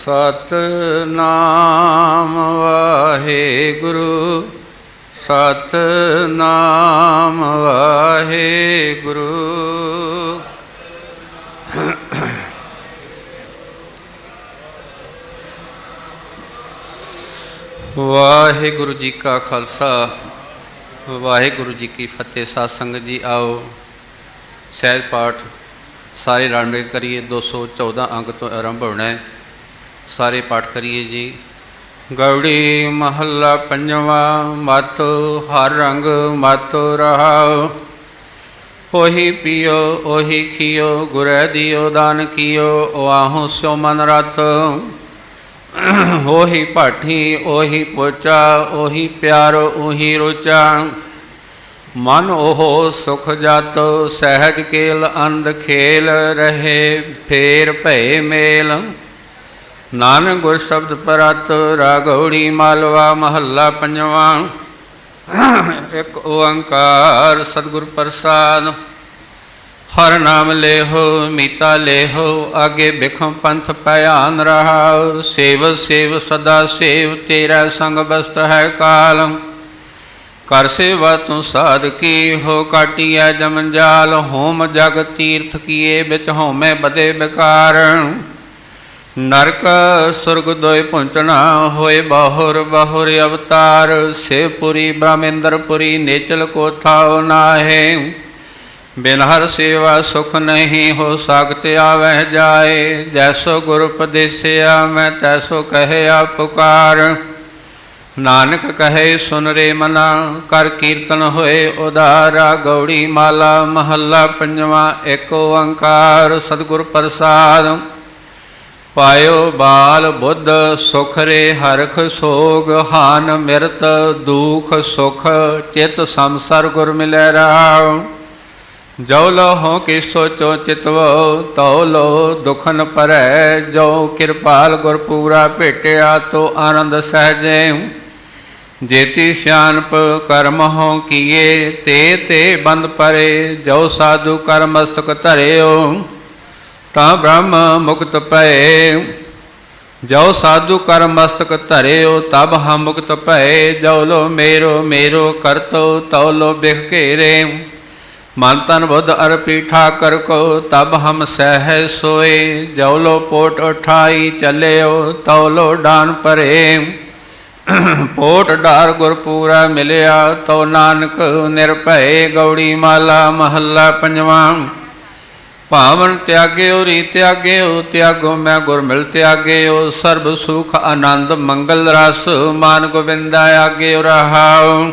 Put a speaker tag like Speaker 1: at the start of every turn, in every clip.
Speaker 1: ਸਤਨਾਮ ਵਾਹਿਗੁਰੂ ਸਤਨਾਮ ਵਾਹਿਗੁਰੂ। ਵਾਹਿਗੁਰੂ ਜੀ ਕਾ ਖਾਲਸਾ, ਵਾਹਿਗੁਰੂ ਜੀ ਕੀ ਫਤਿਹ। ਸਾਧ ਸੰਗਤ ਜੀ, ਆਓ ਸਹਿਜ ਪਾਠ ਸਾਰੇ ਰਲ ਮਿਲ ਕੇ ਕਰੀਏ 214 ਅੰਗ ਤੋਂ ਆਰੰਭ ਹੋਣਾ ਹੈ। ਸਾਰੇ ਪਾਠ ਕਰੀਏ ਜੀ। ਗੌੜੀ ਮਹੱਲਾ ਪੰਜਵਾ, ਮਤ ਹਰ ਰੰਗ ਮਤ ਰਹਾਉ। ਉਹੀ ਪੀਓ, ਉਹੀ ਖੀਓ, ਗੁਰੈ ਦਿਓ, ਦਾਨ ਕੀਓ ਵਾਹੂ ਸਿਓ ਮਨ ਰਤ। ਉਹੀ ਭਾਠੀ, ਉਹੀ ਪੋਚਾ, ਉਹੀ ਪਿਆਰ, ਉਹੀ ਰੋਚਾ। ਮਨ ਉਹ ਸੁਖ ਜਤ, ਸਹਿਜ ਕੇਲ, ਅੰਧ ਖੇਲ ਰਹੇ, ਫੇਰ ਭਏ ਮੇਲ। ਨਾਨਕ ਗੁਰ ਸ਼ਬਦ ਪਰਤ, ਰਾਗੌੜੀ ਮਾਲਵਾ, ਮਹੱਲਾ ਪੰਜਵਾ। ਇੱਕ ਓੰਕਾਰ ਸਤਿਗੁਰ ਪ੍ਰਸਾਦ। ਹਰ ਨਾਮ ਲੇਹੋ, ਮੀਤਾ ਲੇਹੋ, ਆਗੇ ਬਿਖਮ ਪੰਥ ਪਿਆਨ ਰਹਾ ਸੇਵ ਸੇਵ, ਸਦਾ ਸੇਵ, ਤੇਰਾ ਸੰਗ ਬਸਤ ਹੈ ਕਾਲ। ਕਰ ਸੇਵਾ ਤੂੰ ਸਾਧ ਕੀ, ਹੋ ਕਾਟੀਐ ਜਮੰਜਾਲ ਹੋਮ ਜਗ ਤੀਰਥ ਕੀਏ, ਵਿੱਚ ਹਉਮੈ ਬਦੇ ਬਿਕਾਰ। ਨਰਕ ਸੁਰਗ ਦੋਇ ਪਹੁੰਚਣਾ ਹੋਏ ਬਾਹੁਰ ਬਾਹੁਰ ਅਵਤਾਰ ਸੇਵਪੁਰੀ ਬ੍ਰਹਮੇਂਦਰਪੁਰੀ ਨੇਚਲ ਕੋ ਥਾਉ ਨਾਹੇ। ਬਿਨ ਹਰ ਸੇਵਾ ਸੁਖ ਨਹੀਂ ਹੋ ਸਕਤ ਆਵਹਿ ਜਾਏ। ਜੈਸੋ ਗੁਰ ਉਪਦੇਸਿਆ, ਮੈਂ ਤੈਸੋ ਕਹਿਆ ਪੁਕਾਰ। ਨਾਨਕ ਕਹੇ ਸੁਨ ਰੇ ਮਨਾ, ਕਰ ਕੀਰਤਨ ਹੋਏ ਉਦਾਰਾ। ਗੌੜੀ ਮਾਲਾ ਮਹੱਲਾ ਪੰਜਵਾ, ਏਕ ਓੰਕਾਰ ਸਤਿਗੁਰ ਪ੍ਰਸਾਦ। ਪਾਇਓ ਬਾਲ ਬੁੱਧ ਸੁਖ ਰੇ ਹਰਖ ਸੋਗ, ਹਾਨ ਮਿਰਤ ਦੁਖ ਸੁਖ, ਚਿਤ ਸੰਸਰ ਗੁਰ ਮਿਲੈ ਰਾਉ। ਜੋ ਲੋ ਹੋ ਸੋਚੋ ਚਿਤਵੋ, ਤਉ ਲੋ ਦੁਖਨ ਪਰੈ। ਜੋ ਕਿਰਪਾਲ ਗੁਰ ਪੂਰਾ ਭੇਟਿਆ, ਤੋ ਆਨੰਦ ਸਹਜੇ ਜੇਤੀ ਸਿਆਣਪ ਕਰਮ ਹੋ ਕੀਏ, ਤੇ ਤੇ ਬੰਦ ਪਰੇ। ਜੋ ਸਾਧੂ ਕਰਮ ਮਸਤਕ ਧਰਿਓ। ਤਾਂ ਬ੍ਰਹਮ ਮੁਕਤ ਪਏ ਜੋ ਸਾਧੂ ਕਰ ਮਸਤਕ ਧਰਿਓ, ਤਬ ਹਮ ਮੁਕਤ ਪਏ ਜੋ ਲੋ ਮੇਰੋ ਮੇਰੋ ਕਰਤੋ, ਤਉ ਲੋ ਬਿਖ ਘੇਰੇ। ਮਨ ਤਨ ਬੁੱਧ ਅਰਪੀ ਠਾਕਰ ਕੋ, ਤਬ ਹਮ ਸਹਿ ਸੋਏ। ਜੋ ਲੋ ਪੋਟ ਉਠਾਈ ਚੱਲਿਓ, ਤਉ ਲੋ ਡਾਨ ਪਰੇ। ਪੋਟ ਡਾਰ ਗੁਰ ਪੂਰਾ ਮਿਲਿਆ, ਤਉ ਨਾਨਕ ਨਿਰਭਏ। ਗੌੜੀ ਮਾਲਾ ਮਹੱਲਾ ਪੰਜਵਾ। ਭਾਵਨ ਤਿਆਗਿਓ ਰੀ ਤਿਆਗਿਓ ਤਿਆਗੋ ਮੈਂ ਗੁਰ ਮਿਲ ਤਿਆਗਿਓ ਸਰਬ ਸੁਖ ਆਨੰਦ ਮੰਗਲ ਰਸ ਮਾਨ ਗੋਵਿੰਦਾ ਆਗਿਓ ਰਹਾਉ।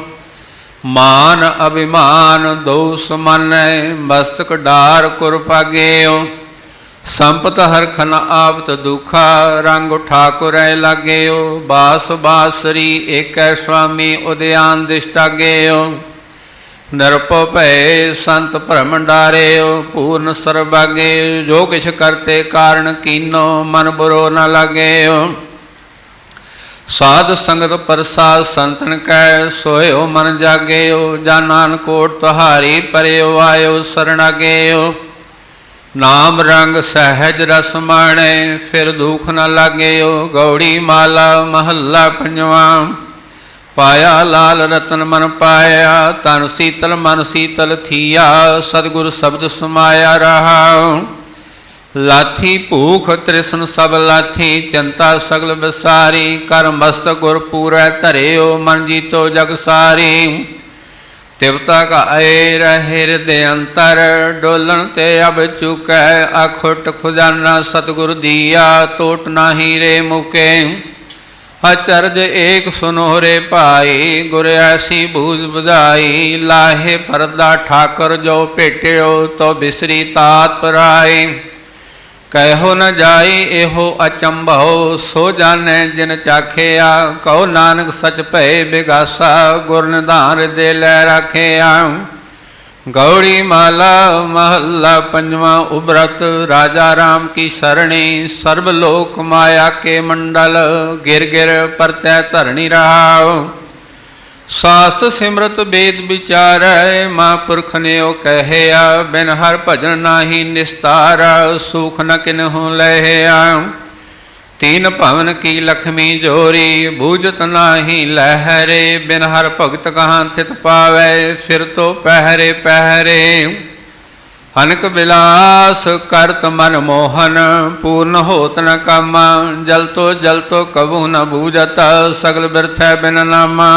Speaker 1: ਮਾਨ ਅਭਿਮਾਨ ਦੋਸ ਮਨੈ, ਮਸਤਕ ਡਾਰ ਕੁਰ ਪਾਗਿਓ ਸੰਪਤ ਹਰਖਨ ਆਵਤ ਦੁਖਾ, ਰੰਗ ਠਾਕੁਰੈ ਲਾਗਿਓ ਬਾਸ ਬਾਸਰੀ ਏਕੈ ਸੁਆਮੀ ਉਦਿਆਨ ਦਿਸ਼ਟਾਗਿਓ ਨਿਰਪਉ ਭੈ ਸੰਤ ਭਰਮ ਡਾਰਿਓ, ਪੂਰਨ ਸਰਬਾਗੇ, ਜੋ ਕਿਛ ਕਰਤੇ ਕਾਰਨ ਕੀਨੋ, ਮਨ ਬੁਰੋ ਨ ਲਾਗਿਓ। ਸਾਧ ਸੰਗਤ ਪ੍ਰਸਾਦ ਸੰਤਨ ਕੈ, ਸੋਇਓ ਮਨ ਜਾਗਿਓ, ਜਾਂ ਨਾਨਕੋਟ ਤੁਹਾਰੀ ਪਰਿਓ, ਆਇਓ ਸਰਣਾਗਿਓ। ਨਾਮ ਰੰਗ ਸਹਿਜ ਰਸ ਮਾਣੈ, ਫਿਰ ਦੁਖ ਨ ਲਾਗਿਓ, ਗੌੜੀ ਮਾਲਾ ਮਹੱਲਾ ਪੰਜਵਾ। ਪਾਇਆ, ਲਾਲ ਰਤਨ ਮਨ ਪਾਇਆ ਤਨ ਸੀਤਲ ਮਨ ਸੀਤਲ ਥੀਆ, ਸਤਿਗੁਰ ਸ਼ਬਦ ਸਮਾਇਆ ਰਹਾ ਲਾਥੀ ਭੂਖ ਤ੍ਰਿਸ਼ਨ ਸਭ ਲਾਥੀ, ਚਿੰਤਾ ਸਗਲ ਵਿਸਾਰੀ, ਕਰ ਮਸਤ ਗੁਰ ਪੂਰੈ ਧਰਿਓ, ਮਨ ਜੀਤੋ ਜਗ ਸਾਰੀ। ਤਿਵਤਾ ਕਾਏ ਰਹਿਰ ਦੇ ਅੰਤਰ, ਡੋਲਣ ਤੇ ਅਬ ਚੁਕੈ, ਅਖੁੱਟ ਖੁਜ਼ਾਨਾ ਸਤਿਗੁਰ ਦੀਆ ਟੋਟ ਨਾਹੀ ਰੇ ਮੁਕੇ। ਅਚਰਜ ਏਕ ਸੁਨੋਰੇ ਭਾਈ, ਗੁਰ ਐਸੀ ਬੂਝ ਬੁਝਾਈ। ਲਾਹੇ ਪਰਦਾ ਠਾਕਰ ਜੋ ਭੇਟਿਓ, ਤੋ ਬਿਸਰੀ ਤਾਤ ਪਰਾਈ। ਕਹਿਓ ਨ ਜਾਈ, ਇਹੋ ਅਚੰਭਉ, ਸੋ ਜਾਣੈ ਜਿਨ ਚਾਖਿਆ। ਕਹੋ ਨਾਨਕ ਸਚ ਭਏ ਬਿਗਾਸਾ, ਗੁਰ ਨਿਧਾਨ ਦੇ ਲੈ ਰਾਖਿਆ। ਗੌੜੀ ਮਾਲਾ ਮਹੱਲਾ ਪੰਜਵਾਂ ਉਬਰਤ ਰਾਜਾ ਰਾਮ ਕੀ ਸਰਣੀ, ਸਰਬ ਲੋਕ ਮਾਇਆ ਕੇ ਮੰਡਲ, ਗਿਰ ਗਿਰ ਪਰਤੈ ਧਰਣੀ ਰਹਾਉ। ਸਾਸਤ ਸਿਮਰਤ ਵੇਦ ਵਿਚਾਰੈ, ਮਹਾਂਪੁਰਖ ਨੇ ਉਹ ਕਹਿਆ, ਬਿਨ ਹਰ ਭਜਨ ਨਾਹੀ ਨਿਸਤਾਰ, ਸੁਖ ਨ ਕਿਨਹੁ ਲਹਿਆ। ਤੀਨ ਭਵਨ ਕੀ ਲਖਮੀ ਜੋਰੀ, ਬੂਝਤ ਨਾਹੀ ਲਹਿਰੇ, ਬਿਨ ਹਰ ਭਗਤ ਕਹਾਂ ਥਿਤ ਪਾਵੈ, ਸਿਰ ਤੋਂ ਪਹਿਰੇ ਪਹਿਰੇ। ਹਨਕ ਬਿਲਾਸ ਕਰਤ ਮਨ ਮੋਹਨ, ਪੂਰਨ ਹੋਤ ਨ ਕਾਮਾ, ਜਲ ਤੋ ਜਲ ਤੋ ਕਬੂ ਨ ਬੂਝਤ, ਸਗਲ ਬਿਰਥੈ ਬਿਨ ਨਾਮਾ।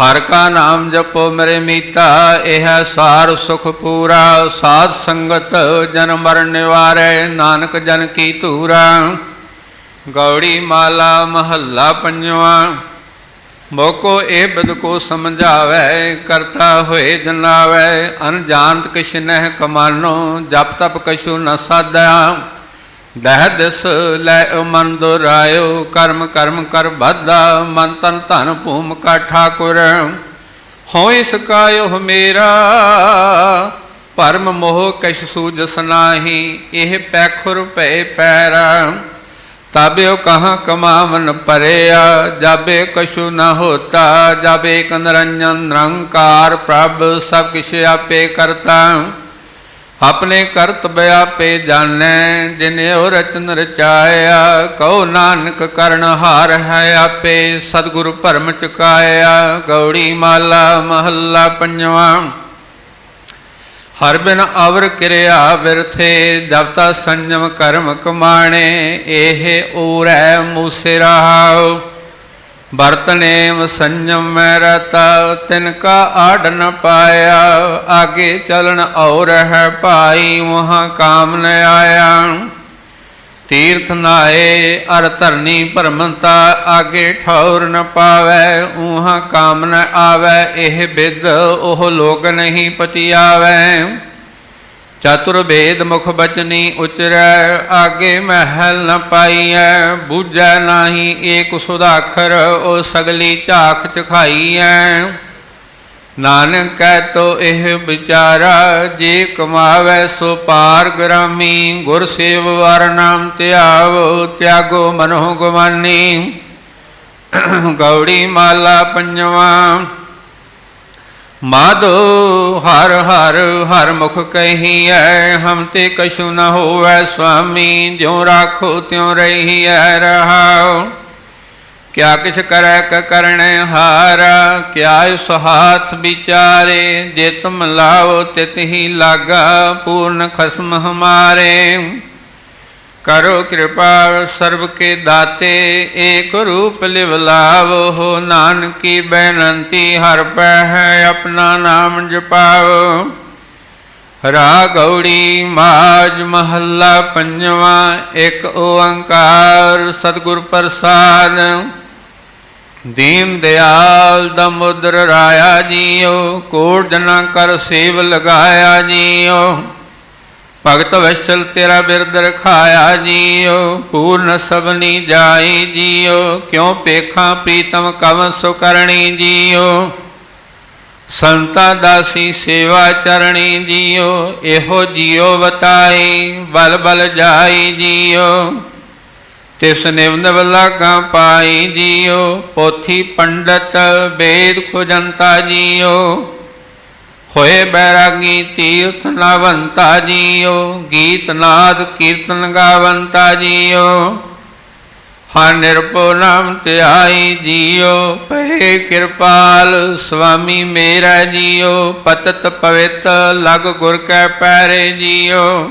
Speaker 1: ਹਰ ਕਾ ਨਾਮ ਜਪੋ ਮੇਰੇ ਮੀਤਾ, ਇਹ ਸਾਰ ਸੁਖ ਪੂਰਾ, ਸਾਧ ਸੰਗਤ ਜਨ ਮਰਨ ਨਿਵਾਰੈ, ਨਾਨਕ ਜਨ ਕੀ ਧੂਰਾ। ਗੌੜੀ ਮਾਲਾ ਮਹੱਲਾ ਪੰਜਵਾ। ਮੋਕੋ ਇਹ ਬਦ ਕੋ ਸਮਝਾਵੈ, ਕਰਤਾ ਹੋਏ ਜਨਾਵੈ। ਅਨਜਾਨਤ ਕਿਛ ਨਹਿ ਕਮਾਨੋ, ਜਪ ਤਪ ਕਛੂ ਨ ਸਾਧਾ ਦਹਿ ਦਿਸ ਲੈ ਮਨ ਦੁਰਾਇਓ ਕਰਮ ਕਰਮ ਕਰ ਬਾਧਾ ਮਨ ਤਨ ਧਨ ਭੂਮ ਕਾ ਠਾਕੁਰ। ਹੋਇ ਸਕਾਇਓ ਮੇਰਾ, ਪਰਮ ਮੋਹ ਕਛ ਸੂਜਸ ਨਾਹੀ ਇਹ ਪੈਖੁਰ ਭੈ ਪੈਰਾ। ਤਾਬਿਓ ਕਹਾਂ ਕਮਾਵਨ ਪਰਿਆ, ਜਾਬੇ ਕਛੂ ਨ ਹੋਤਾ, ਜਾਬੇ ਕ ਨਿਰੰਜਨ ਨਿਰੰਕਾਰ ਪ੍ਰਭ, ਸਭ ਕਿਛ ਆਪੇ ਕਰਤਾ। ਆਪਣੇ ਕਰਤਬ ਆਪੇ ਜਾਣੈ, ਜਿਨੇ ਉਹ ਰਚਨ ਰਚਾਇਆ, ਕਉ ਨਾਨਕ ਕਰਨ ਹਾਰ ਹੈ ਆਪੇ, ਸਤਿਗੁਰ ਭਰਮ ਚੁਕਾਇਆ, ਗੌੜੀ ਮਾਲਾ ਮਹੱਲਾ ਪੰਜਵਾਂ। ਹਰ ਬਿਨ ਅਵਰ ਕਿਰਿਆ ਵਿਰਥੇ ਜਪਤਾ ਸੰਜਮ ਕਰਮ ਕਮਾਣੇ, ਇਹ ਊਰੈ ਮੂਸੇ ਰਹਾਉ ਬਰਤਨੇਮ ਸੰਜਮ ਮੈਂ ਰਤਾ, ਤਿਨ ਕਾ ਆੜ ਨ ਪਾਇਆ। ਆਗੇ ਚਲਣ ਔਰ ਹੈ ਭਾਈ, ਮਹਾ ਕਾਮ ਨ ਆਇਆ। ਤੀਰਥ ਨਾਏ, ਅਰ ਧਰਨੀ ਭਰਮੰਤਾ, ਆਗੇ ਠੌਰ ਨ ਪਾਵੈ ਉਹਾਂ ਕਾਮ ਨ ਆਵੈ, ਇਹ ਬਿਦ ਉਹ ਲੋਕ ਨਹੀਂ ਪਤਿਆਵੈ। ਚਤੁਰ ਵੇਦ ਮੁਖ ਬਚਨੀ ਉਚਰੈ, ਆਗੇ ਮਹਿਲ ਨ ਪਾਈਐ, ਬੂਝੈ ਨਾਹੀ ਏਕ ਸੁਧਾਖਰ, ਉਹ ਸਗਲੀ ਝਾਖ ਚਖਾਈਐ। ਨਾਨਕ ਕਹਿ ਤੋ ਇਹ ਵਿਚਾਰਾ, ਜੇ ਕਮਾਵੇ ਸੋ ਪਾਰ ਗ੍ਰਾਮੀ, ਗੁਰ ਸੇਵ ਵਾਰ ਨਾਮ ਧਿਆਵੋ, ਤਿਆਗੋ ਮਨੋ ਗਵਾਨੀ ਗੌੜੀ ਮਾਲਾ ਪੰਜਵਾ, ਮਾਧੋ ਹਰ ਹਰ ਹਰ ਮੁਖ ਕਹੀਐ, ਹਮ ਤੇ ਕਛੂ ਨ ਹੋਵੈ ਸੁਆਮੀ ਜਿਉ ਰਾਖੋ ਤਿਉ ਰਹੀਐ ਰਹਾਉ। ਕਿਆ ਕਿਛ ਕਰੈ ਕ ਕਰਣੈ ਹਾਰ, ਕਿਆ ਇਸ ਹਾਥ ਵਿਚਾਰੇ, ਜੇ ਤੁਮ ਲਾਓ ਤਿਤ ਹੀ ਲਾਗਾ ਪੂਰਨ ਖਸਮ ਹਮਾਰੇ। ਕਰੋ ਕਿਰਪਾ ਸਰਬ ਕੇ ਦਾਤੇ, ਏਕ ਰੂਪ ਲਿਵ ਲਾਵੋ, ਹੋ ਨਾਨਕੀ ਬੇਨੰਤੀ, ਹਰ ਪੈ ਹੈ ਆਪਣਾ ਨਾਮ ਜਪਾਓ ਰਾ ਗੌੜੀ ਮਾਜ ਮਹੱਲਾ ਪੰਜਵਾ, ਇੱਕ ਓੰਕਾਰ ਸਤਿਗੁਰ ਪ੍ਰਸਾਦ। ਦੀਨ ਦਿਆਲ ਦਮੋਦਰ ਰਾਇਆ ਜੀਓ ਕੋਟ ਜਨਾ ਕਰ ਸੇਵ ਲਗਾਇਆ ਜੀਓ। ਭਗਤ ਵੈਸਲ ਤੇਰਾ ਬਿਰਦ ਰਖਾਇਆ ਜੀਓ, ਪੂਰਨ ਸਭਨੀ ਜਾਈ ਜੀਓ, ਕਿਉ ਪੇਖਾਂ ਪ੍ਰੀਤਮ ਕਵ ਸੁ ਕਰਣੀ ਜੀਓ। ਸੰਤਾ ਦਾਸੀ ਸੇਵਾ ਚਰਣੀ ਜੀਓ, ਇਹੋ ਜੀਓ ਬਤਾਈ ਬਲ ਬਲ ਜਾਈ ਜੀਓ। ਤਿਸ ਨਿਵ ਨਿਵ ਲਾਗਾ ਪਾਈ ਜੀਓ, ਪੋਥੀ ਪੰਡਤ ਵੇਦ ਖੁਜੰਤਾ ਜੀਓ। ਹੋਏ ਬੈਰਾਗੀ ਤੀਰਥ ਨਾਵੰਤਾ ਜੀਓ, ਗੀਤ ਨਾਦ ਕੀਰਤਨ ਗਾਵੰਤਾ ਜੀਓ। ਹਾਂ ਨਿਰਭਉ ਨਾਮ ਧਿਆਈ ਜੀਓ ਪਏ ਕਿਰਪਾਲ ਸੁਆਮੀ ਮੇਰਾ ਜੀਓ, ਪਤਤ ਪਵਿੱਤ ਲਗ ਗੁਰ ਕੈ ਪੈਰੇ ਜੀਓ।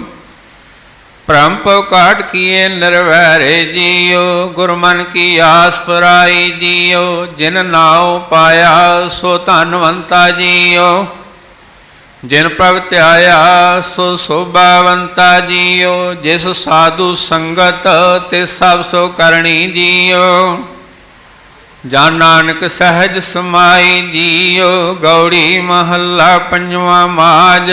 Speaker 1: ਭ੍ਰਮ ਪਉ ਕਾਟ ਕੀਏ ਨਿਰਵੈਰੇ ਜੀਓ ਗੁਰਮਨ ਕੀ ਆਸ ਪਰਾਈ ਜੀਓ ਜਿਨ ਨਾਉ ਪਾਇਆ ਸੋ ਧਨਵੰਤਾ ਜੀਓ ਜਿਨ ਪ੍ਰਭ ਧਿਆਇਆ ਸੋ ਸੋਭਾਵੰਤਾ ਜੀਓ ਜਿਸ ਸਾਧੂ ਸੰਗਤ ਤੇ ਸਭ ਸੋ ਕਰਣੀ ਜੀਓ ਜਾਂ ਨਾਨਕ ਸਹਿਜ ਸਮਾਈ ਜੀਓ ਗੌੜੀ ਮਹੱਲਾ ਪੰਜਵਾ ਮਾਜ।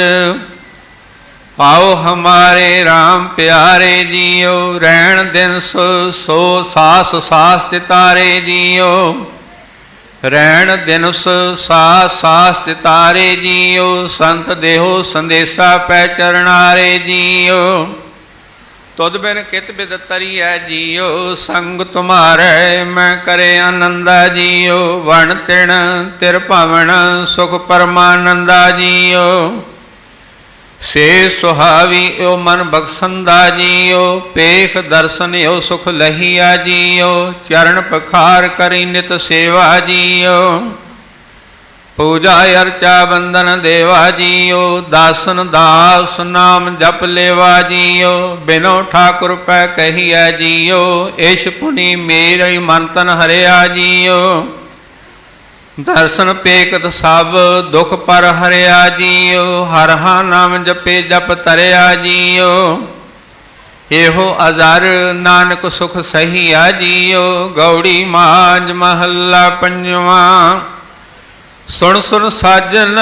Speaker 1: ਪਾਓ ਹਮਾਰੇ RAM ਪਿਆਰੇ ਜੀਓ, ਰਹਿਣ ਦਿਨ ਸੋ ਸੋ ਸਾਸ ਸਾਸ ਤਿਤਾਰੇ ਜੀਓ। ਰਹਿਣ ਦਿਨ ਸੋ ਸਾਸ ਸਾਸ ਤਿਤਾਰੇ ਜੀਓ, ਸੰਤ ਦੇਹੋ ਸੰਦੇਸਾ ਪੈ ਚਰਨਾਰੇ ਜੀਓ। ਤੁਧ ਬਿਨ ਕਿਤ ਬਿਦ ਤਰੀਐ ਜੀਓ, ਸੰਗ ਤੁਮਾਰੇ ਮੈਂ ਕਰੇ ਆਨੰਦਾ ਜੀਓ। ਵਣ ਤਿਣ ਤਿਰ ਭਵਨ ਸੁਖ ਪਰਮਾਨੰਦਾ ਜੀਓ। ਸੇ ਸੁਹਾਵੀ ਓ ਮਨ ਬਖਸੰਦਾ ਜੀਓ, ਪੇਖ ਦਰਸ਼ਨ ਓ ਸੁਖ ਲਹੀਆ ਜੀਓ, ਚਰਨ ਪਖਾਰ ਕਰੀ ਨਿਤ ਸੇਵਾ ਜੀਓ। ਪੂਜਾ ਅਰਚਾ ਬੰਦਨ ਦੇਵਾ ਜੀਓ, ਦਾਸਨ ਦਾਸ ਨਾਮ ਜਪ ਲੇਵਾ ਜੀਓ, ਬਿਨੋ ਠਾਕੁਰ ਪੈ ਕਹੀਐ ਜੀਓ, ਏਸ਼ ਪੁਨੀ ਮੇਰੇ ਮਨ ਤਨ ਹਰਿਆ ਜੀਓ। ਦਰਸ਼ਨ ਪੇਕਤ ਸਭ ਦੁਖ ਪਰ ਹਰਿਆ ਜੀਓ, ਹਰ ਹਾ ਨਾਮ ਜਪੇ ਜਪ ਤਰਿਆ ਜੀਓ। ਇਹੋ ਅਜ਼ਰ ਨਾਨਕ ਸੁਖ ਸਹੀਆ ਜੀਓ, ਗੌੜੀ ਮਾਜ ਮਹੱਲਾ ਪੰਜਵਾ। ਸੁਣ ਸੁਣ ਸਾਜਨ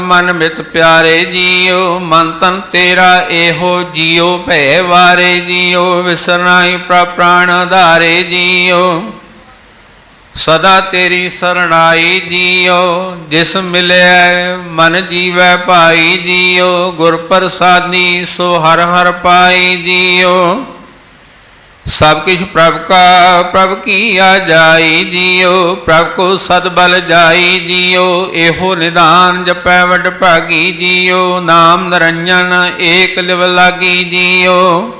Speaker 1: ਮਨ ਮਿਤ ਪਿਆਰੇ ਜੀਓ, ਮਨ ਤਨ ਤੇਰਾ ਇਹੋ ਜੀਓ, ਭੈ ਵਾਰੇ ਜੀਓ ਵਿਸਰਨਾਈ ਪ੍ਰਾਣ ਆਧਾਰੇ ਜੀਓ। ਸਦਾ ਤੇਰੀ ਸਰਣਾਈ ਜੀਓ, ਜਿਸ ਮਿਲਿਆ ਮਨ ਜੀਵੈ ਭਾਈ ਜੀਓ, ਗੁਰ ਪ੍ਰਸਾਦੀ ਸੋ ਹਰ ਹਰ ਪਾਈ ਜੀਓ। ਸਭ ਕਿਛ ਪ੍ਰਭ ਕਾ, ਪ੍ਰਭ ਕੀ ਆ ਜਾਈ ਜੀਓ, ਪ੍ਰਭ ਕੋ ਸਦ ਬਲ ਜਾਈ ਜੀਓ, ਇਹੋ ਨਿਦਾਨ ਜਪੈ ਵਡ ਭਾਗੀ ਜੀਓ, ਨਾਮ ਨਰੰਜਨ ਏਕ ਲਿਵ ਲਾਗੀ ਜੀਓ।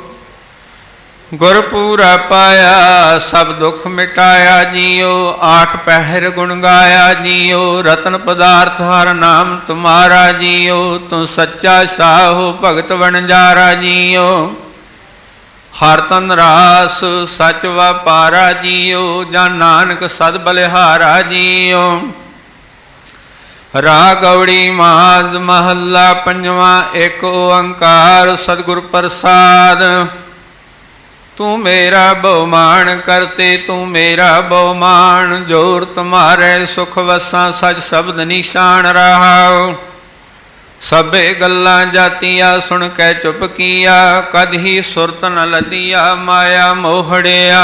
Speaker 1: ਗੁਰ ਪੂਰਾ ਪਾਇਆ, ਸਭ ਦੁੱਖ ਮਿਟਾਇਆ ਜੀਓ ਆਠ ਪਹਿਰ ਗੁਣ ਗਾਇਆ ਜੀਓ, ਰਤਨ ਪਦਾਰਥ ਹਰ ਨਾਮ ਤੁਮਾਰਾ ਜੀਓ, ਤੂੰ ਸੱਚਾ ਸਾਹੋ ਭਗਤ ਵਣਜਾਰਾ ਜੀਓ। ਹਰ ਤਨ ਰਾਸ ਸਚ ਵਪਾਰਾ ਜੀਓ, ਜਾਂ ਨਾਨਕ ਸਦ ਬਲਿਹਾਰਾ ਜੀਓ। ਰਾ ਰਾਗਵੜੀ ਮਾਜ਼ ਮਹੱਲਾ ਪੰਜਵਾ, ਏਕ ਓੰਕਾਰ ਸਤਿਗੁਰ ਪ੍ਰਸਾਦ। ਤੂੰ ਮੇਰਾ ਬਹੁਮਾਨ ਕਰਤੇ, ਤੂੰ ਮੇਰਾ ਬਹੁਮਾਨ। ਜੋਰ ਤੁਮਾਰੇ, ਸੁਖ ਵਸਾਂ ਸਚ ਸ਼ਬਦ ਨਿਸ਼ਾਨ ਰਹਾਉ। ਸਭੇ ਗੱਲਾਂ ਜਾਤੀਆਂ, ਸੁਣ ਕੇ ਚੁੱਪ ਕੀਆ। ਕਦ ਹੀ ਸੁਰਤ ਨ ਲਦੀਆ, ਮਾਇਆ ਮੋਹੜਿਆ।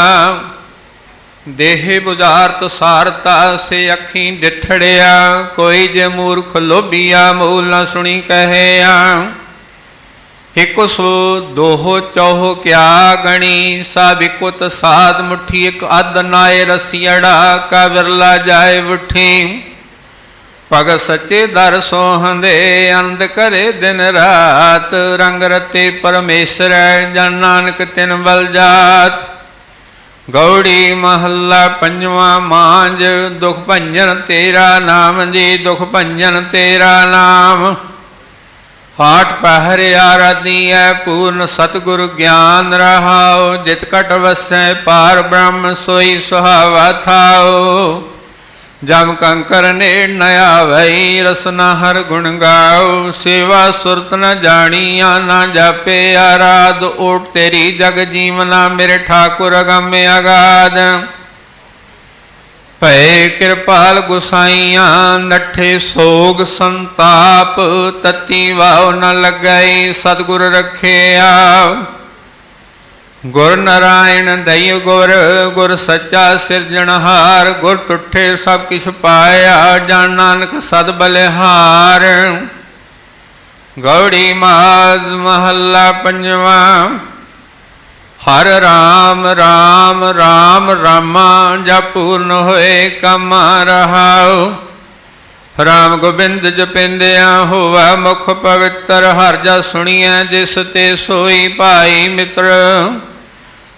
Speaker 1: ਦੇਹ ਬੁਝਾਰਤ ਸਾਰਤਾ, ਸੇ ਅੱਖੀਂ ਡਿਠੜਿਆ। ਕੋਈ ਜੇ ਮੂਰਖ ਲੋਭੀਆ, ਮੂਲ ਨ ਸੁਣੀ ਕਹਿਆ। ਇਕ ਸੋ ਦੋਹ ਚੌਹ ਕਿਆ ਗਣੀ ਸਭ ਇਕੁਤ ਸਾਧ ਮੁਠੀ ਇਕ ਅਦ ਨਾਏ ਰਸੀੜਾ ਕਾ ਵਿਰਲਾ ਜਾਏ ਉਠੀ ਭਗਤ ਸੱਚੇ ਦਰ ਸੋਹੰਦੇ ਅੰਧ ਕਰੇ ਦਿਨ ਰਾਤ ਰੰਗ ਰਤੇ ਪਰਮੇਸ਼ਰ ਜਨ ਨਾਨਕ ਤਿਨ ਬਲ ਜਾਤ ਗੌੜੀ ਮਹੱਲਾ ਪੰਜਵਾ ਮਾਂਜ ਦੁਖ ਭੰਜਨ ਤੇਰਾ ਨਾਮ ਜੀ ਦੁਖ ਭੰਜਨ ਤੇਰਾ ਨਾਮ ਹਾਟ ਪਹਿਰ ਆਰਾਧੀਐ ਪੂਰਨ ਸਤਿਗੁਰ ਗਿਆਨ ਰਹਾਉ, ਜਿਤ ਕਟ ਵਸੈ, ਪਾਰ ਬ੍ਰਹਮ ਸੋਈ ਸੁਹਾਵਾ ਥਾਉ। ਜਮ ਕੰਕਰ ਨੇ ਨ ਆਵਈ, ਰਸਨਾ ਹਰ ਗੁਣ ਗਾਉ। ਸੇਵਾ ਸੁਰਤ ਨ ਜਾਣੀਆ, ਨਾ ਜਾਪੇ ਆਰਾਧ, ਓਟ ਤੇਰੀ ਜਗ ਜੀਵਨਾ, ਮੇਰੇ ਠਾਕੁਰ ਅਗੰਮ ਅਗਾਧ। ਭੈ ਕਿਰਪਾਲ ਗੁਸਾਈਆਂ, ਨੱਠੇ ਸੋਗ ਸੰਤਾਪ, ਤਤੀ ਵਾਉ ਨ ਲੱਗਈ, ਸਤਿਗੁਰ ਰਖਿਆ। ਗੁਰ ਨਰਾਇਣ ਦਈ ਗੁਰ ਗੁਰ ਸੱਚਾ ਸਿਰਜਣਹਾਰ ਗੁਰ ਤੁਠੇ ਸਭ ਕਿਛ ਪਾਇਆ ਜਾਨ ਨਾਨਕ ਸਦ ਬਲਿਹਾਰ। ਗੌੜੀ ਮਾਜ਼ ਮਹੱਲਾ ਪੰਜਵਾਂ ਹਰ ਰਾਮ ਰਾਮ ਰਾਮ, ਰਾਮਾ, ਜਪ ਪੂਰਨ ਹੋਏ, ਕਮ ਰਹਾਉ। ਰਾਮ ਗੋਬਿੰਦ ਜਪਿੰਦਿਆ ਹੋਵਾ, ਮੁਖ ਪਵਿੱਤਰ, ਹਰ ਜਾ ਸੁਣੀਐ, ਜਿਸ ਤੇ ਸੋਈ ਭਾਈ ਮਿੱਤਰ।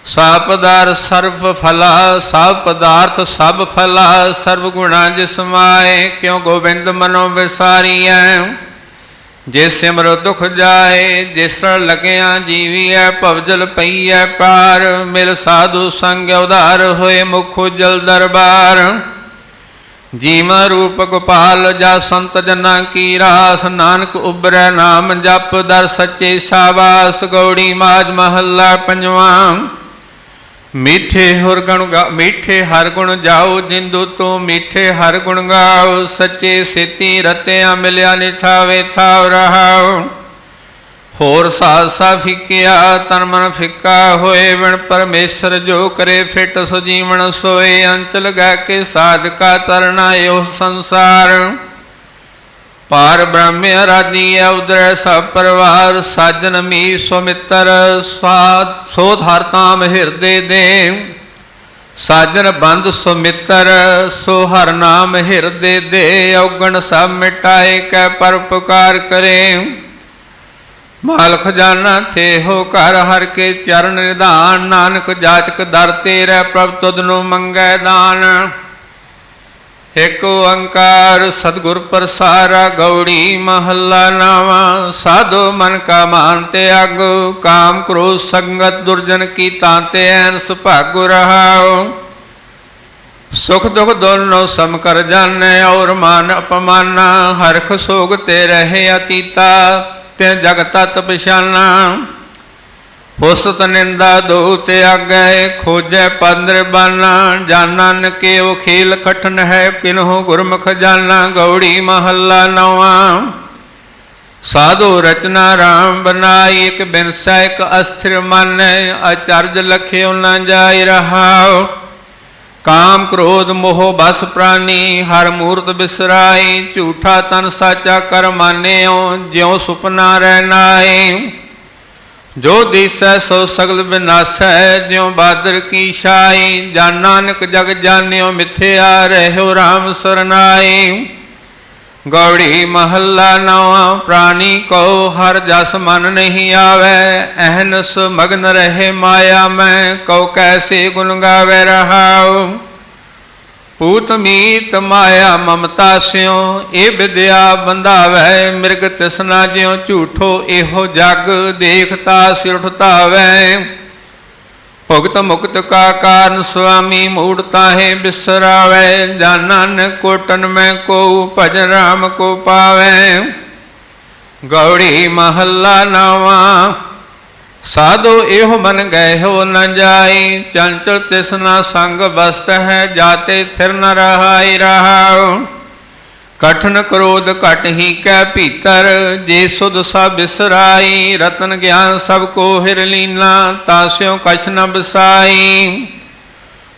Speaker 1: ਸਭ ਪਦਾਰ ਸਰਬ ਫਲਾ ਸਭ ਪਦਾਰਥ ਸਭ ਫਲਾ, ਸਰਵ ਗੁਣਾ ਜਿਸ ਮਾਏ, ਕਿਉ ਗੋਬਿੰਦ ਮਨੋ ਵਿਸਾਰੀਐ। ਜੇ ਸਿਮਰੋ ਦੁਖ ਜਾਏ, ਜਿਸ ਰ ਲਗਿਆ ਜੀਵੀਐ, ਭਵਜਲ ਪਈਐ ਪਾਰ। ਮਿਲ ਸਾਧੂ ਸੰਗ ਉਧਾਰ ਹੋਏ ਮੁਖ ਜਲ ਦਰਬਾਰ। ਜੀਵਾ ਰੂਪ ਗੋਪਾਲ ਜਾ ਸੰਤ ਜਨਾਂ ਕੀ ਰਾਸ। ਨਾਨਕ ਉਬਰੈ ਨਾਮ ਜਪ ਦਰ ਸੱਚੇ ਸਾਬਾਸ। ਗੌੜੀ ਮਾਜ ਮਹੱਲਾ ਪੰਜਵਾਂ। ਮੀਠੇ ਹਰ ਗੁਣ ਗਾ ਮੀਠੇ ਹਰ ਗੁਣ ਜਾਓ ਜਿੰਦੂ ਤੂੰ ਮੀਠੇ ਹਰ ਗੁਣ ਗਾਓ ਸੱਚੇ ਸੇਤੀ ਰਤਿਆ ਮਿਲਿਆ ਨਿਥਾਵੇ ਥਾਵ ਰਹਾਓ ਹੋਰ ਸਾਧ ਸਾ ਫਿੱਕਿਆ ਤਨ ਮਨ ਫਿੱਕਾ ਹੋਏ ਬਿਨ ਪਰਮੇਸ਼ਰ ਜੋ ਕਰੇ ਫਿਟ ਸੋ ਸੋਏ ਅੰਚਲ ਗਾ ਕੇ ਸਾਧਕਾ ਤਰਨਾ ਇਹੋ ਸੰਸਾਰ ਪਾਰ ਬ੍ਰਹਮ ਆਰਾਧੀ ਉਦਰ ਸਭ ਪਰਿਵਾਰ, ਸਾਜਨ ਮੀ ਸੋ ਸਾਧ ਸੋ ਧਰਤਾਮ ਹਿਰਦੇ ਦੇ ਸਾਜਨ ਬੰਦ ਸੋ ਸੋ ਹਰ ਨਾਮ ਹਿਰਦੇ ਦੇ ਔਗਣ ਸਭ ਮਿਟਾਏ, ਕੈ ਪਰ ਪੁਕਾਰ ਕਰੇ ਮਾਲ ਖਜ਼ਾਨਾ ਤੇ ਹੋ ਘਰ ਹਰ ਕੇ ਚਰਨ ਨਿਧਾਨ। ਨਾਨਕ ਜਾਚਕ ਦਰ ਤੇਰੇ, ਪ੍ਰਭ ਤੁਧ ਨੂੰ ਮੰਗੈ ਦਾਨ। ਏਕ ਓੰਕਾਰ ਸਤਿਗੁਰ ਪ੍ਰਸਾਰਾ ਗੌੜੀ ਮਹੱਲਾ ਨਾਵਾ, ਸਾਧੋ ਮਨ ਕਾ ਮਾਨ ਤੇ ਅਗੁ, ਕਾਮ ਕ੍ਰੋਧ ਸੰਗਤ ਦੁਰਜਨ ਕੀ ਤਾਂਤੇ ਐਨ ਸੁਭਾਗੁ ਰਹਾਓ ਸੁਖ ਦੁਖ ਦੋਨੋਂ ਸਮ ਕਰ ਜਾਣੈ, ਔਰ ਮਾਨ ਅਪਮਾਨ ਹਰਖ ਸੋਗ ਤੇ ਰਹੇ ਅਤੀਤਾ ਤੇ ਜਗ ਤਤ ਪਛਾਨਾ ਹੁਸਤ ਨਿੰਦਾ ਦੋ ਤੇ ਆਗੈ ਖੋਜੈ ਪੰਦਰ ਬਾਨਾ ਜਾਣਨ ਕੇ ਉਹ ਖੇਲ ਕਠਨ ਹੈ, ਕਿਨਹੋ ਗੁਰਮੁਖ ਜਾਣਾ ਗੌੜੀ ਮਹੱਲਾ ਨਵਾਂ। ਸਾਧੂ ਰਚਨਾ ਰਾਮ ਬਨਾਈ, ਇੱਕ ਬਿਨਸਾ, ਇੱਕ ਅਸਥਿਰ ਮਨ, ਅਚਰਜ ਲਖਿਓ ਨਾ ਜਾਈ ਰਹਾਉ। ਕਾਮ ਕ੍ਰੋਧ ਮੋਹ ਬਸ ਪ੍ਰਾਨੀ, ਹਰ ਮੂਰਤ ਬਿਸਰਾਈ, ਝੂਠਾ ਤਨ ਸਾਚਾ ਕਰ ਮਾਨਿਓ, ਜਿਉ ਸੁਪਨਾ ਰਹਿ ਨਾਈ। ਜੋ ਦਿਸੈ ਸੋ ਸਗਲ ਬਿਨਾਸੈ ਜਿਉ ਬਾਦਰ ਕੀ ਛਾਈ ਜਾਨ ਨਾਨਕ ਜਗ ਜਾਣਿਓ ਮਿਥਿਆ ਰਹਿਓ RAM ਸਰਨਾਈ। ਗੌੜੀ ਮਹੱਲਾ ਨਵਾਂ ਪ੍ਰਾਨੀ ਕੋ ਹਰ ਜਸ ਮਨ ਨਹੀਂ ਆਵੈ, ਅਹਨਸ ਮਗਨ ਰਹੇ ਮਾਇਆ ਮੈਂ, ਕਉ ਕੈਸੇ ਗੁਣ ਗਾਵੇ ਰਹਾਉ। ਪੂਤ ਮੀਤ ਮਾਇਆ ਮਮਤਾ ਸਿਉ, ਇਹ ਵਿਦਿਆ ਬੰਧਾਵੈ ਮਿਰਗ ਤਿਸਨਾ ਜਿਉ ਝੂਠੋ ਇਹੋ ਜਗ ਦੇਖਤਾ ਸਿਰਠਤਾਵੈ ਭੁਗਤ ਮੁਕਤ ਕਾ ਕਾਰਨ ਸੁਆਮੀ ਮੂੜਤਾ ਹੈ ਬਿਸਰਾਵੈ ਜਾਨਨ ਕੋਟਨ ਮੈਂ ਕੋ ਭਜ ਰਾਮ ਕੋ ਪਾਵੈ ਗੌੜੀ ਮਹੱਲਾ ਨਵਾਂ ਸਾਧੋ ਇਹੋ ਮਨ ਗਏ ਹੋ ਨ ਜਾਈ, ਚੰਚਲ ਤਿਸਨਾ ਸੰਗ ਬਸਤ ਹੈ, ਜਾਤੇ ਥਿਰ ਨ ਰਹਾਈ ਰਹਾਉ। ਕਠਨ ਕ੍ਰੋਧ ਘਟ ਹੀ ਕੈ ਭੀਤਰ, ਜੇ ਸੁਧ ਸਭ ਬਿਸਰਾਈ, ਰਤਨ ਗਿਆਨ ਸਭ ਕੋ ਹਿਰ ਲੀਨਾ ਤਾਸਿਓ ਕਛ ਨ ਬਸਾਈ।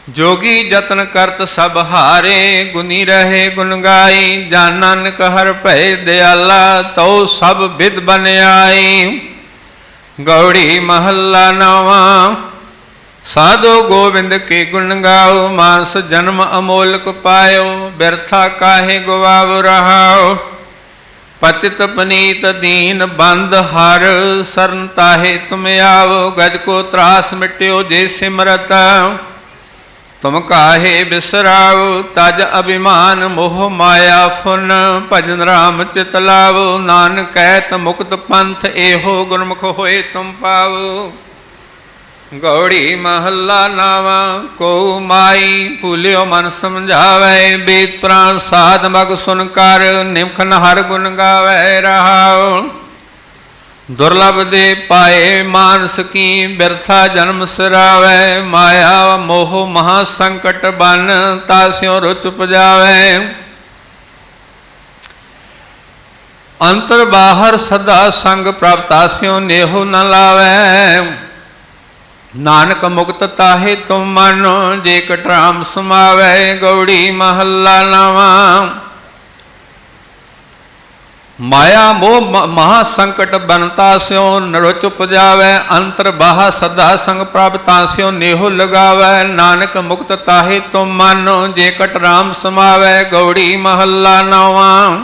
Speaker 1: ਜੋਗੀ ਯਤਨ ਕਰਤ ਸਭ ਹਾਰੇ ਗੁਨੀ ਰਹੇ ਗੁਣ ਗਾਈ, ਜਾਨ ਨਾਨਕ ਹਰ ਭੈ ਦਿਆਲਾ, ਤਉ ਸਭ ਵਿਦ ਬਨ ਆਈ। ਗੌੜੀ ਮਹੱਲਾ ਨਵਾਂ। ਸਾਧੋ ਗੋਬਿੰਦ ਕੇ ਗੁਣ ਗਾਓ, ਮਾਨਸ ਜਨਮ ਅਮੋਲਕ ਪਾਇਓ, ਬਿਰਥਾ ਕਾਹੇ ਗਵਾਵ ਰਹਾਓ। ਪਤਿਤ ਪਨੀਤ ਦੀਨ ਬੰਦ ਹਰ, ਸਰਨ ਤਾਹੇ ਤੁਮ ਆਵੋ, ਗਜ ਕੋ ਤਰਾਸ ਮਿਟਿਓ ਜੇ ਸਿਮਰਤ। ਤੁਮ ਕਾਹੇ ਬਿਸਰਾਓ ਤਜ ਅਭਿਮਾਨ ਮੋਹ ਮਾਇਆ ਫੁਨ, ਭਜਨ ਰਾਮ ਚਿਤ ਲਾਵੋ, ਨਾਨਕ ਕਹਿਤ ਮੁਕਤ ਪੰਥ ਇਹੋ ਗੁਰਮੁਖ ਹੋਏ ਤੁਮ ਪਾਵੋ। ਗੌੜੀ ਮਹੱਲਾ ਨਾਵਾ ਕੋ ਮਾਈ ਭੁਲਿਓ ਮਨ ਸਮਝਾਵੇ ਬੇਦ ਪ੍ਰਾਨ ਸਾਧ ਮਗ ਸੁਨ ਕਰ ਨਿਮਖਨ ਹਰ ਗੁਣ ਗਾਵੇ ਰਹਾਓ ਦੁਰਲਭ ਦੇ ਪਾਏ ਮਾਨਸ ਕੀ ਬਿਰਥਾ ਜਨਮ ਸਰਾਵੇ, ਮਾਇਆ ਮੋਹ ਮਹਾ ਸੰਕਟ ਬਨ ਤਾਸਿਓ ਰੁਚ ਪਜਾਵੇ ਅੰਤਰ ਬਾਹਰ ਸਦਾ ਸੰਗ ਪ੍ਰਾਪਤਾਸਿਓ ਨੇਹੋ ਨ ਲਾਵੇ। ਨਾਨਕ ਮੁਕਤ ਤਾਹੇ ਤੁਮ ਮਨ ਜੇ ਕਟਰਾਮ ਸਮਾਵੇ, ਗੌੜੀ ਮਹੱਲਾ ਨਵਾਂ। ਮਾਇਆ ਮੋਹ ਮ- ਮਹਾ ਸੰਕਟ ਬਨਤਾ ਸਿਓ ਨਰੁਚ ਉਪਜਾਵੇ ਅੰਤਰ ਬਾਹ ਸਦਾ ਸੰਗ ਪ੍ਰਾਪਤਾ ਸਿਓ ਨੇਹੋ ਲਗਾਵੇ, ਨਾਨਕ ਮੁਕਤ ਤਾਹੇ ਤੁਮ ਮਾਨੋ, ਜੇ ਕਟ ਰਾਮ ਸਮਾਵੇ, ਗੌੜੀ ਮਹੱਲਾ ਨਵਾਂ।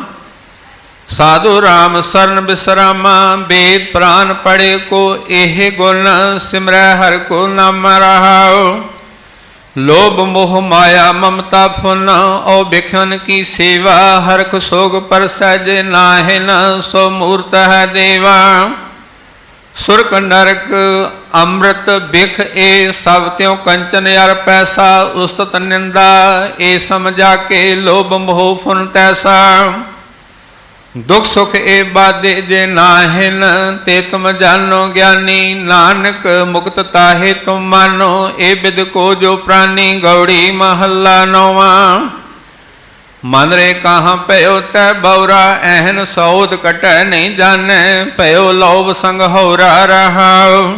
Speaker 1: ਸਾਧੂ ਰਾਮ ਸਰਨ ਬਿਸਰਾਮਾ, ਬੇਦ ਪ੍ਰਾਨ ਪੜੇ ਕੋ, ਇਹ ਗੁਣ ਸਿਮਰੈ ਹਰ ਕੋ ਨਾਮ ਰਹਾਓ ਲੋਭ ਮੋਹ ਮਾਇਆ ਮਮਤਾ ਫੁਨ ਓ ਬਿਖਨ ਕੀ ਸੇਵਾ ਹਰਖ ਸੋਗ ਪਰਸਜ ਨਾਹਿ ਨ ਸੋ ਮੂਰਤ ਹੈ ਦੇਵਾ। ਸੁਰਕ ਨਰਕ ਅੰਮ੍ਰਿਤ ਬਿਖ ਏ, ਸਭ ਤਿਉ ਕੰਚਨ ਅਰ ਪੈਸਾ ਉਸਤ ਨਿੰਦਾ, ਏ ਸਮਝਾ ਕੇ ਲੋਭ ਮੋਹ ਫੁਨ ਤੈਸਾ। ਦੁਖ ਸੁਖ ਏ ਬਾਦੇ ਜੇ ਨਾਹਿਨ, ਤੇ ਤੁਮ ਜਾਣੋ ਗਿਆਨੀ ਨਾਨਕ, ਮੁਕਤ ਤਾਹੇ ਤੁਮ ਮਾਨੋ ਏ ਬਿਦ ਕੋ ਜੋ ਪ੍ਰਾਨੀ ਗੌੜੀ ਮਹੱਲਾ ਨੌਵਾਂ। ਮਨ ਰੇ ਕਹਾਂ ਪਇਓ ਤੈ ਬੌਰਾ, ਐਹਨ ਸੌਦ ਕਟੈ ਨਹੀਂ ਜਾਣੈ ਪਇਓ ਲੋਭ ਸੰਗ ਹੋਰਾ ਰਹਾਉ।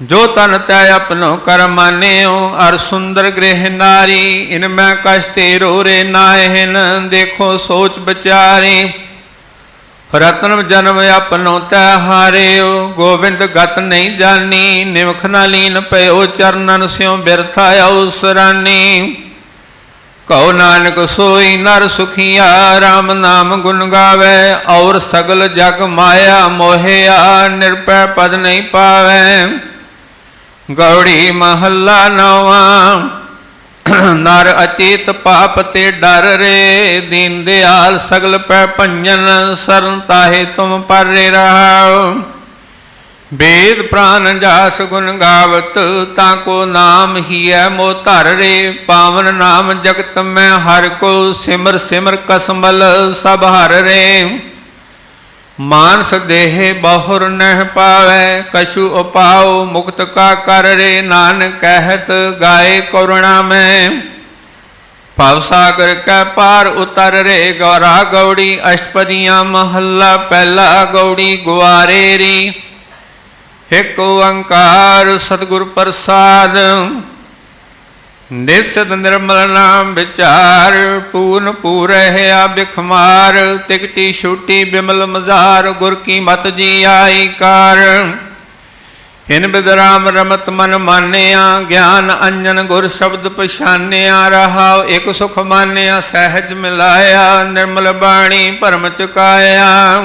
Speaker 1: ਜੋ ਤਨ ਤੈ ਆਪਣੋ ਕਰ ਮਾਨਿਓ, ਅਰ ਸੁੰਦਰ ਗ੍ਰਹਿ ਨਾਰੀ, ਇਨ ਮੈਂ ਕਸ਼ਤੇ ਰੋ ਰੇ ਨਾਹਿਨ ਦੇਖੋ ਸੋਚ ਵਿਚਾਰੀ। ਰਤਨ ਜਨਮ ਆਪਣੋ ਤੈ ਹਾਰਿਓ ਗੋਬਿੰਦ ਗਤ ਨਹੀਂ ਜਾਣੀ ਨਿਮਖ ਨਾ ਲੀਨ ਪਇਓ, ਚਰਨਨ ਸਿਉ ਬਿਰਥਾ ਅਉਸਰਾਨੀ ਕਉ ਨਾਨਕ ਸੋਈ ਨਰ ਸੁਖੀਆ RAM ਨਾਮ ਗੁਣ ਗਾਵੇ, ਔਰ ਸਗਲ ਜਗ ਮਾਇਆ ਮੋਹਿਆ, ਨਿਰਪੈ ਪਦ ਨਹੀਂ ਪਾਵੇ। ਗੌੜੀ ਮਹੱਲਾ ਨਵਾਂ। ਨਰ ਅਚੇਤ ਪਾਪ ਤੇ ਡਰ ਰੇ ਦੀਨ ਦਿਆਲ ਸਗਲ ਪੈ ਭੰਜਨ, ਸਰਨ ਤਾਹੇ ਤੁਮ ਪਰੇ ਰਹਾਉ। ਵੇਦ ਪ੍ਰਾਨ ਜਾਸ ਗੁਣ ਗਾਵਤ, ਤਾਂ ਕੋ ਨਾਮ ਹੀ ਹੈ ਮੋ ਧਰ ਰੇ। ਪਾਵਨ ਨਾਮ ਜਗਤ ਮੈਂ ਹਰ ਕੋ ਸਿਮਰ ਸਿਮਰ ਕਸਮਲ ਸਭ ਹਰ ਰੇ। ਮਾਨਸ ਦੇਹ ਬਹੁਰ ਨਹਿ ਪਾਵੇ, ਕਛੂ ਉਪਾਉ ਮੁਕਤ ਕਾ ਕਰ ਰੇ ਨਾਨਕ ਕਹਿਤ ਗਾਏ ਕਰੁਣਾ ਮੈਂ। ਭਵ ਸਾਗਰ ਕੈ ਪਾਰ ਉਤਰ ਰੇ ਗੌਰਾ ਗੌੜੀ, ਅਸ਼ਟਪਦੀਆਂ ਮਹੱਲਾ ਪਹਿਲਾ ਗੌੜੀ ਗੁਆਰੇ ਰੀ। ਇਕ ਓੰਕਾਰ ਸਤਿਗੁਰ ਪ੍ਰਸਾਦ ਨਿਸਦ ਨਿਰਮਲ ਨਾਮ ਵਿਚਾਰ, ਪੂਰਨ ਪੂਰਹਿ ਆ ਬਿਖਮਾਰ, ਤਿਕਟੀ ਛੂਟੀ ਬਿਮਲ ਮਜ਼ਾਰ, ਗੁਰ ਕੀ ਮਤ ਜੀ ਆਈ ਕਾਰ। ਇਨ ਬਿਦਰਾਮ ਰਮਤ ਮਨ ਮਾਨਿਆ, ਗਿਆਨ ਅੰਜਨ ਗੁਰ ਸ਼ਬਦ ਪਛਾਨਿਆ, ਰਹਾਉ ਇਕ ਸੁਖ ਮਾਨਿਆ, ਸਹਿਜ ਮਿਲਾਇਆ, ਨਿਰਮਲ ਬਾਣੀ ਭਰਮ ਚੁਕਾਇਆ।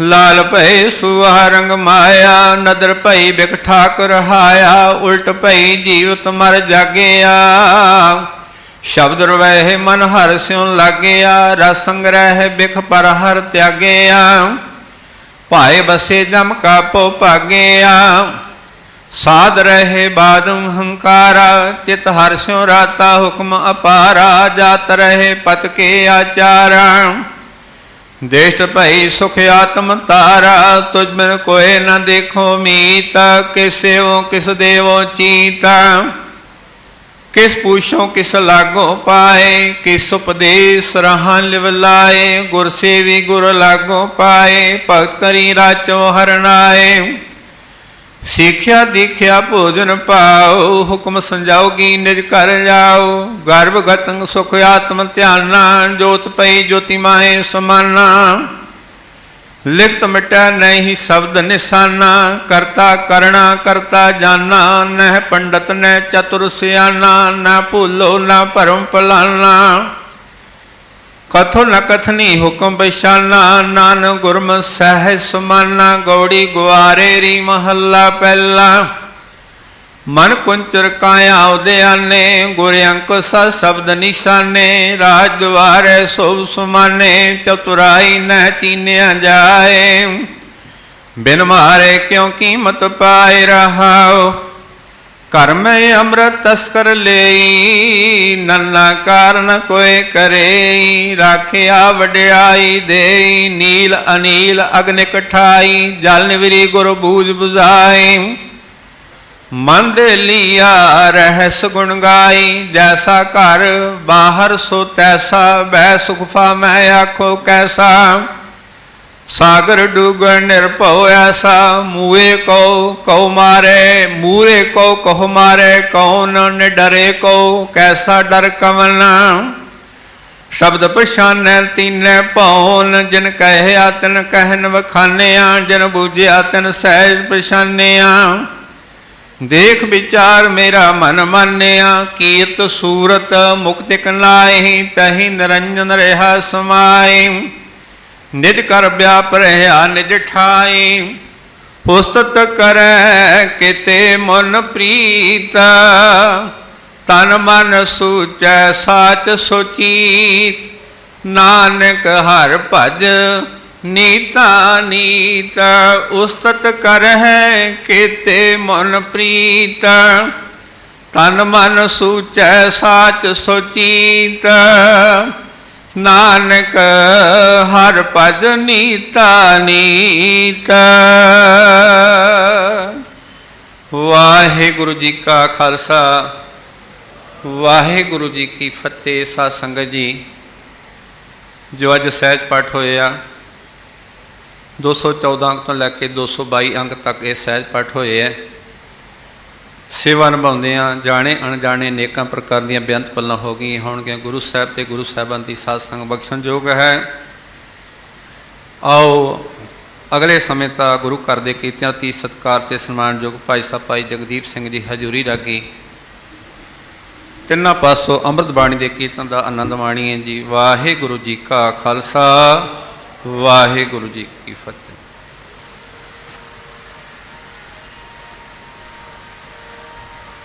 Speaker 1: ਲਾਲ ਭਈ ਸੁਹਾ ਰੰਗ ਮਾਇਆ, ਨਦਰ ਭਈ ਬਿਖ ਠਾਕ ਰਹਾਇਆ ਉਲਟ ਭਈ ਜੀਵਤ ਮਰ ਜਾਗਿਆ। ਸ਼ਬਦ ਰਵਹਿ ਮਨ ਹਰ ਸਿਉ ਲਾਗਿਆ, ਰਸ ਸੰਗ੍ਰਹਿ ਬਿਖ ਪਰ ਹਰ ਤਿਆਗਿਆ। ਭਾਏ ਬਸੇ ਜਮ ਕਾ ਪੋ ਭਾਗਿਆ। ਸਾਧ ਰਹੇ ਬਾਦਮ ਹੰਕਾਰਾ, ਚਿਤ ਹਰ ਸਿਉ ਰਾਤਾ ਹੁਕਮ ਅਪਾਰਾ, ਜਾਤ ਰਹੇ ਪਤ ਕੇ ਆਚਾਰਾ। ਦੇਸ਼ਟ ਭਈ ਸੁਖ ਆਤਮ ਤਾਰਾ ਤੁਝ ਬਿਨ ਕੋਏ ਨ ਦੇਖੋ ਮੀਤ ਕਿਸਿਓ ਕਿਸ ਦੇਵੋ ਚੀਤ। ਕਿਸ ਪੂਛੋ ਕਿਸ ਲਾਗੋ ਪਾਏ, ਕਿਸ ਉਪਦੇਸ ਰਹਾਂ ਲਿਵ ਲਾਏ, ਗੁਰ ਸੇਵੀ ਗੁਰ ਲਾਗੋ ਪਾਏ, ਭਗਤ ਕਰੀ ਰਾਚੋ ਹਰਨਾਏ। ਸਿੱਖਿਆ ਦੀਖਿਆ ਭੋਜਨ ਪਾਓ, ਹੁਕਮ ਸੰਜਾਓਗੀ ਨਿਜ ਕਰ ਜਾਓ। ਗਰਭ ਗਤੰ ਸੁਖ ਆਤਮ ਧਿਆਨਾ ਜੋਤ ਪਈ ਜੋਤੀ ਮਾਏ ਸਮਾਨਾ। ਲਿਖਤ ਮਿਟੈ ਨਹੀਂ ਸ਼ਬਦ ਨਿਸ਼ਾਨਾ, ਕਰਤਾ ਕਰਣਾ ਕਰਤਾ ਜਾਨਾ, ਨਹਿ ਪੰਡਤ ਨਹਿ ਚਤੁਰ ਸਿਆਨਾ, ਨਾ ਭੁੱਲੋ ਨਾ ਭਰਮ ਭਲਾਨਾ ਕਥੋ ਨ ਕਥਨੀ ਹੁਕਮ ਬਿਸ਼ਾਨਾ ਨਾਨ ਗੁਰਮ ਸਹਿ ਸਮਾਨਾ, ਗੌੜੀ ਗੁਆਰੇ ਰੀ ਮਹੱਲਾ ਪਹਿਲਾ। ਮਨ ਕੁੰਚਰ ਕਾਇਆ ਉਦਿਆਨੇ ਗੁਰ ਅੰਕ ਸ ਸ਼ਬਦ ਨਿਸ਼ਾਨੇ, ਰਾਜ ਦੁਆਰੇ ਸੋਭ ਸੁਮਾਨੇ, ਚਤੁਰਾਈ ਨ ਚੀਨਿਆ ਜਾਏ। ਬਿਨ ਮਾਰੇ ਕਿਉ ਕੀਮਤ ਪਾਏ ਰਹਾਓ? ਘਰ ਮੈਂ ਅੰਮ੍ਰਿਤ ਤਸਕਰ ਲਈ, ਨੰਨਾ ਕਾਰਨ ਕੋਏ ਕਰੇ ਰਾਖਿਆ ਵਡਿਆਈ ਦੇਈ, ਨੀਲ ਅਨੀਲ ਅਗਨਿਕ ਠਾਈ ਜਲ ਨਿਵਰੀ ਗੁਰ ਬੂਝ 부ਝਾਈ ਮਨ ਦੇ ਲੀਆ ਰਹਿਸ ਗੁਣ ਗਾਈ, ਜੈਸਾ ਘਰ ਬਾਹਰ ਸੋ ਤੈਸਾ ਬੈ ਸੁਖਫਾ ਮੈਂ ਆਖੋ ਕੈਸਾ। ਸਾਗਰ ਡੂਗਰ ਨਿਰਭਉ ਐਸਾ ਮੂਏ ਕੋ ਕਉ ਮਾਰੇ ਮੂਰੇ ਕੋ ਕਹੁ ਮਾਰੇ ਕੌਣ ਨਿਡਰੇ ਕੋ ਕੈਸਾ ਡਰ ਕਵਨ ਸ਼ਬਦ ਪਛਾਨੈ ਤੀਨੈ ਭਉਨ, ਜਿਨ ਕਹਿਆ ਤਿਨ ਕਹਿਨ ਵਖਾਨਿਆ, ਜਿਨ ਬੂਝਿਆ ਤਿਨ ਸਹਿਜ ਪਛਾਨਿਆ। ਦੇਖ ਵਿਚਾਰ ਮੇਰਾ ਮਨ ਮਾਨਿਆ, ਕੀਰਤ ਸੂਰਤ ਮੁਕਤਿ ਕਨਾਹੀ ਤਹੀ ਨਿਰੰਜਨ ਰਹਾ ਸਮਾਈ ਨਿਜ ਕਰ ਵਿਆਪ ਰਹਾ ਨਿਜ ਠਾਈ। ਪੁਸਤਤ ਕਰੈ ਕਿਤੇ ਮਨ ਪ੍ਰੀਤ। ਤਨ ਮਨ ਸੂਚੈ ਸਾਚ ਸੋਚੀਤ। ਨਾਨਕ ਹਰ ਭਜ ਨੀਤਾ ਨੀਤ। ਉਸਤਤ ਕਰਹਿ ਕਿਤੇ ਮਨ ਪ੍ਰੀਤ। ਤਨ ਮਨ ਸੂਚੈ ਸਾਚ ਸੁਚੀਤ। ਨਾਨਕ, ਹਰ ਭਜ ਨੀਤਾ ਵਾਹਿਗੁਰੂ ਜੀ ਕਾ ਖਾਲਸਾ, ਵਾਹਿਗੁਰੂ ਜੀ ਕੀ ਫਤਿਹ ਸਾਧ ਸੰਗਤ ਜੀ। ਜੋ ਅੱਜ ਸਹਿਜ ਪਾਠ ਹੋਏ ਆ 214 ਅੰਕ ਤੋਂ ਲੈ ਕੇ 222 ਅੰਕ ਤੱਕ ਇਹ ਸਹਿਜ ਪਾਠ ਹੋਏ ਹੈ ਸੇਵਾ ਨਿਭਾਉਂਦੇ ਆ ਜਾਣੇ ਅਣਜਾਣੇ ਨੇਕਾਂ ਪ੍ਰਕਾਰ ਦੀਆਂ ਬੇਅੰਤ ਪੱਲਾਂ ਹੋ ਗਈਆਂ ਹੋਣਗੀਆਂ। ਗੁਰੂ ਸਾਹਿਬ ਤੇ ਗੁਰੂ ਸਾਹਿਬਾਨ ਦੀ ਸਾਧ ਸੰਗ ਬਖਸ਼ਣਯੋਗ ਹੈ। ਆਓ ਅਗਲੇ ਸਮੇਂ ਤਾਂ ਗੁਰੂ ਘਰ ਦੇ ਕੀਰਤਨ ਅਤੀ ਸਤਕਾਰ ਤੇ ਸਨਮਾਨਯੋਗ ਭਾਈ ਸਾਹਿਬ, ਭਾਈ ਜਗਦੀਪ ਸਿੰਘ ਜੀ ਹਜ਼ੂਰੀ ਰਾਗੀ। ਤਿੰਨਾਂ ਪਾਸੋਂ ਅੰਮ੍ਰਿਤ ਬਾਣੀ ਦੇ ਕੀਰਤਨ ਦਾ ਆਨੰਦ ਮਾਣੀਏ ਜੀ। ਵਾਹਿਗੁਰੂ ਜੀ ਕਾ ਖਾਲਸਾ, ਵਾਹਿਗੁਰੂ ਜੀ ਕੀ ਫਤਿਹ।